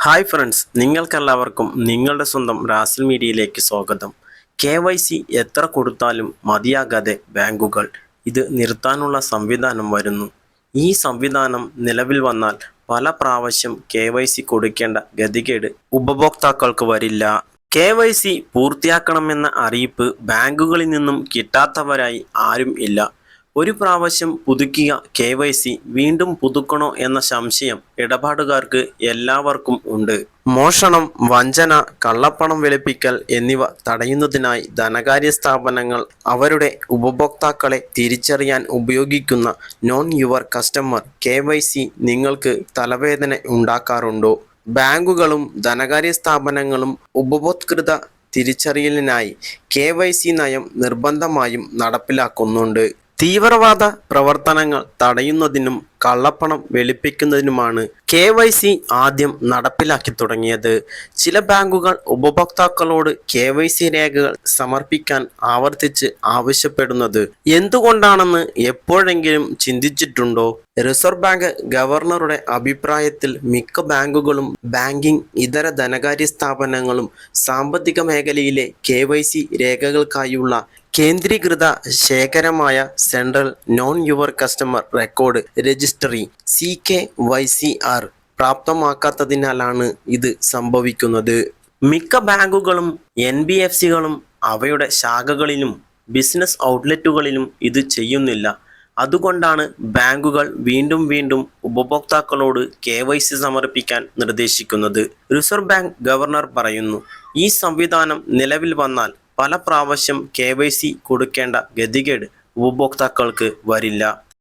Hi friends നിങ്ങൾക്കെല്ലാവർക്കും നിങ്ങളുടെ സ്വന്തം റാസിൽ മീഡിയയിലേക്ക് സ്വാഗതം. കെ വൈ സി എത്ര കൊടുത്താലും മതിയാകാതെ ബാങ്കുകൾ. ഇത് നിർത്താനുള്ള സംവിധാനം വരുന്നു. ഈ സംവിധാനം നിലവിൽ വന്നാൽ പല പ്രാവശ്യം കെ വൈ സി കൊടുക്കേണ്ട ഗതികേട് ഉപഭോക്താക്കൾക്ക് വരില്ല. കെ വൈ സി പൂർത്തിയാക്കണമെന്ന അറിയിപ്പ് ബാങ്കുകളിൽ നിന്നും കിട്ടാത്തവരായി ആരും ഇല്ല. ഒരു പ്രാവശ്യം പുതുക്കിയ കെ വൈ സി വീണ്ടും പുതുക്കണോ എന്ന സംശയം ഇടപാടുകാർക്ക് എല്ലാവർക്കും ഉണ്ട്. മോഷണം വഞ്ചന കള്ളപ്പണം വെളുപ്പിക്കൽ എന്നിവ തടയുന്നതിനായി ധനകാര്യ സ്ഥാപനങ്ങൾ അവരുടെ ഉപഭോക്താക്കളെ തിരിച്ചറിയാൻ ഉപയോഗിക്കുന്ന നോൺ യുവർ കസ്റ്റമർ കെ നിങ്ങൾക്ക് തലവേദന ഉണ്ടാക്കാറുണ്ടോ? ബാങ്കുകളും ധനകാര്യ സ്ഥാപനങ്ങളും ഉപഭോക്തൃത തിരിച്ചറിയലിനായി കെ നയം നിർബന്ധമായും നടപ്പിലാക്കുന്നുണ്ട്. തീവ്രവാദ പ്രവർത്തനങ്ങൾ തടയുന്നതിനും കള്ളപ്പണം വെളുപ്പിക്കുന്നതിനുമാണ് കെ വൈ സി ആദ്യം നടപ്പിലാക്കി തുടങ്ങിയത്. ചില ബാങ്കുകൾ ഉപഭോക്താക്കളോട് കെ വൈ സി രേഖകൾ സമർപ്പിക്കാൻ ആവർത്തിച്ച് ആവശ്യപ്പെടുന്നത്. എന്തുകൊണ്ടാണെന്ന് എപ്പോഴെങ്കിലും ചിന്തിച്ചിട്ടുണ്ടോ? റിസർവ് ബാങ്ക് ഗവർണറുടെ അഭിപ്രായത്തിൽ മിക്ക ബാങ്കുകളും ബാങ്കിംഗ് ഇതര ധനകാര്യ സ്ഥാപനങ്ങളും സാമ്പത്തിക മേഖലയിലെ കെ രേഖകൾക്കായുള്ള കേന്ദ്രീകൃത ശേഖരമായ central know your customer record registry C K Y C R പ്രാപ്തമാക്കാത്തതിനാലാണ് ഇത് സംഭവിക്കുന്നത്. മിക്ക ബാങ്കുകളും എൻ ബി എഫ് സികളും അവയുടെ ശാഖകളിലും ബിസിനസ് ഔട്ട്ലെറ്റുകളിലും ഇത് ചെയ്യുന്നില്ല. അതുകൊണ്ടാണ് ബാങ്കുകൾ വീണ്ടും വീണ്ടും ഉപഭോക്താക്കളോട് കെ വൈ സി സമർപ്പിക്കാൻ നിർദ്ദേശിക്കുന്നത്. റിസർവ് ബാങ്ക് ഗവർണർ പറയുന്നു ഈ സംവിധാനം നിലവിൽ വന്നാൽ പല പ്രാവശ്യം കെ കൊടുക്കേണ്ട ഗതികേട് ഉപഭോക്താക്കൾക്ക് വരില്ല.